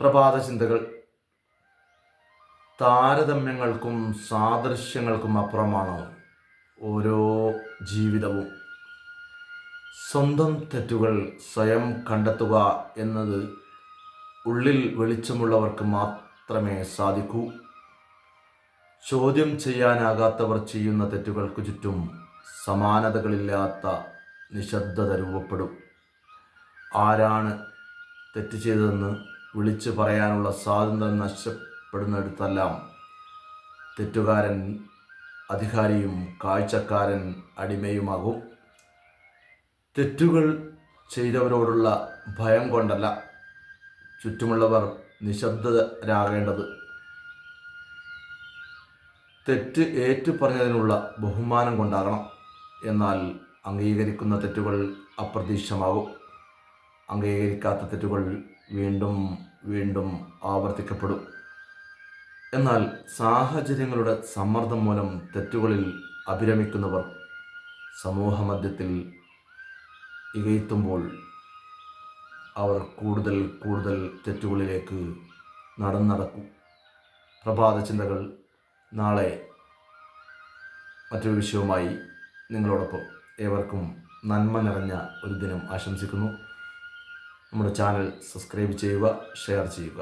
പ്രഭാത ചിന്തകൾ താരതമ്യങ്ങൾക്കും സാദൃശ്യങ്ങൾക്കും അപ്പുറമാണ് ഓരോ ജീവിതവും. സ്വന്തം തെറ്റുകൾ സ്വയം കണ്ടെത്തുക എന്നത് ഉള്ളിൽ വെളിച്ചമുള്ളവർക്ക് മാത്രമേ സാധിക്കൂ. ചോദ്യം ചെയ്യാനാകാത്തവർ ചെയ്യുന്ന തെറ്റുകൾക്ക് ചുറ്റും സമാനതകളില്ലാത്ത നിശബ്ദത രൂപപ്പെടും. ആരാണ് തെറ്റ് ചെയ്തതെന്ന് വിളിച്ചു പറയാനുള്ള സ്വാതന്ത്ര്യം നഷ്ടപ്പെടുന്നിടത്തെല്ലാം തെറ്റുകാരൻ അധികാരിയും കാഴ്ചക്കാരൻ അടിമയുമാകും. തെറ്റുകൾ ചെയ്തവരോടുള്ള ഭയം കൊണ്ടല്ല ചുറ്റുമുള്ളവർ നിശബ്ദരാകേണ്ടത്. തെറ്റ് ഏറ്റുപറഞ്ഞതിനുള്ള ബഹുമാനം കൊണ്ടാകണം. എന്നാൽ അംഗീകരിക്കുന്ന തെറ്റുകൾ അപ്രതീക്ഷിതമാകും. അംഗീകരിക്കാത്ത തെറ്റുകൾ വീണ്ടും വീണ്ടും ആവർത്തിക്കപ്പെടും. എന്നാൽ സാഹചര്യങ്ങളുടെ സമ്മർദ്ദം മൂലം തെറ്റുകളിൽ അഭിരമിക്കുന്നവർ സമൂഹമധ്യത്തിൽ ഇകയത്തുമ്പോൾ അവർ കൂടുതൽ കൂടുതൽ തെറ്റുകളിലേക്ക് നടന്നടക്കും. പ്രഭാത ചിന്തകൾ നാളെ മറ്റൊരു വിഷയവുമായി നിങ്ങളോടൊപ്പം ഏവർക്കും നന്മ നിറഞ്ഞ ഒരു ദിനം ആശംസിക്കുന്നു. നമ്മുടെ ചാനൽ സബ്സ്ക്രൈബ് ചെയ്യുക ഷെയർ ചെയ്യുക.